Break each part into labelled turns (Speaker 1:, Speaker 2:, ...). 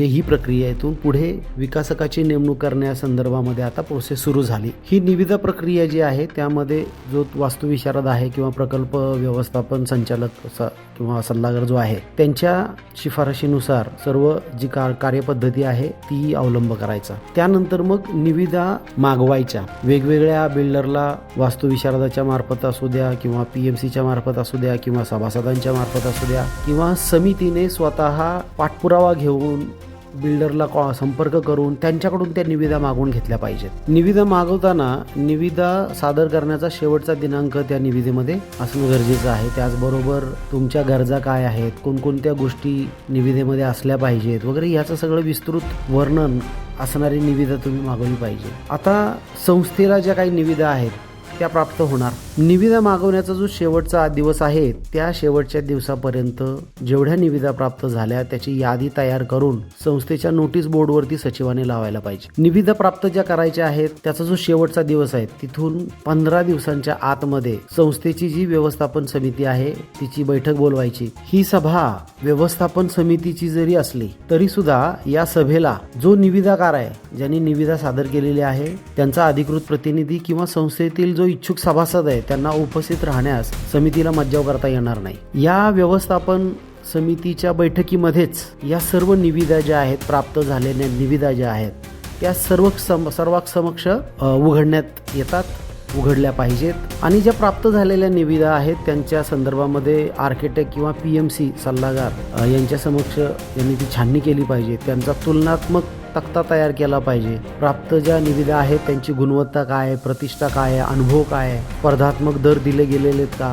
Speaker 1: जे ही प्रक्रिया इथून पुढे विकासकाची नेमणूक करण्यासंदर्भामध्ये आता प्रोसेस सुरू झाली. ही निविदा प्रक्रिया जी आहे त्यामध्ये जो वास्तुविशारद आहे किंवा प्रकल्प व्यवस्थापन संचालक स- किंवा सल्लागार जो आहे त्यांच्या शिफारशीनुसार सर्व जी का कार्यपद्धती आहे ती अवलंब करायचा. त्यानंतर मग निविदा मागवायच्या. वेगवेगळ्या बिल्डरला वास्तुविशारदाच्या मार्फत असू द्या किंवा पी एम सीच्या मार्फत असू द्या किंवा सभासदांच्या मार्फत असू द्या किंवा समितीने स्वतः पाठपुरावा घेऊन बिल्डरला कॉ संपर्क करून त्यांच्याकडून त्या निविदा मागवून घेतल्या पाहिजेत. निविदा मागवताना निविदा सादर करण्याचा शेवटचा दिनांक त्या निविदेमध्ये असणं गरजेचं आहे. त्याचबरोबर तुमच्या गरजा काय आहेत कोणकोणत्या गोष्टी निविदेमध्ये असल्या पाहिजेत वगैरे याचं सगळं विस्तृत वर्णन असणारी निविदा तुम्ही मागवली पाहिजे. आता संस्थेला ज्या काही निविदा आहेत त्या प्राप्त होणार. निविदा मागवण्याचा जो शेवटचा दिवस आहे त्या शेवटच्या दिवसापर्यंत जेवढ्या निविदा प्राप्त झाल्या त्याची यादी तयार करून संस्थेच्या नोटीस बोर्डवरती सचिवाने लावायला पाहिजे. निविदा प्राप्त ज्या करायच्या आहेत त्याचा जो शेवटचा दिवस आहे तिथून पंधरा दिवसांच्या आतमध्ये संस्थेची जी व्यवस्थापन समिती आहे तिची बैठक बोलवायची. ही सभा व्यवस्थापन समितीची जरी असली तरी सुद्धा या सभेला जो निविदाकार आहे ज्यांनी निविदा सादर केलेली आहे त्यांचा अधिकृत प्रतिनिधी किंवा संस्थेतील जो इच्छुक सभासद आहे त्यांना उपस्थित राहण्यास समितीला मज्जाव करता येणार नाही. या व्यवस्थापन समितीच्या बैठकीमध्येच या सर्व निविदा ज्या आहेत प्राप्त झालेल्या निविदा ज्या आहेत त्या सर्व सम सर्वांसमक्ष उघडण्यात येतात उघडल्या पाहिजेत. आणि ज्या प्राप्त झालेल्या निविदा आहेत त्यांच्या संदर्भामध्ये आर्किटेक्ट किंवा पी एम सी सल्लागार यांच्या समक्ष यांनी ती छाननी केली पाहिजे. त्यांचा तुलनात्मक तक्ता तयार केला पाहिजे. प्राप्त ज्या निविदा आहेत त्यांची गुणवत्ता काय आहे प्रतिष्ठा काय आहे अनुभव काय आहे स्पर्धात्मक दर दिले गेलेले आहेत का?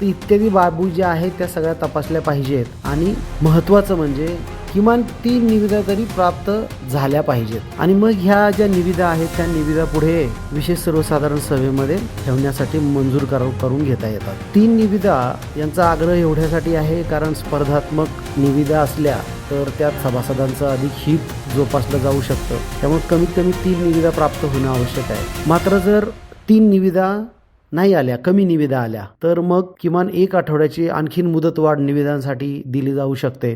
Speaker 1: तर इत्यादी बाबू ज्या आहेत त्या सगळ्या तपासल्या पाहिजेत. आणि महत्त्वाचं म्हणजे किमान तीन निविदा तरी प्राप्त झाल्या पाहिजेत. आणि मग ह्या ज्या निविदा आहेत त्या निविदा पुढे विशेष सर्वसाधारण सभेमध्ये ठेवण्यासाठी मंजूर कर करून घेता येतात. तीन निविदा यांचा आग्रह एवढ्यासाठी आहे कारण स्पर्धात्मक निविदा असल्या तर त्यात सभासदांचं अधिक हित जोपासलं जाऊ शकतं. त्यामुळे कमीत कमी तीन निविदा प्राप्त होणं आवश्यक आहे. मात्र जर तीन निविदा नाही आल्या कमी निविदा आल्या तर मग किमान एक आठवड्याची आणखीन मुदतवाढ निविदांसाठी दिली जाऊ शकते.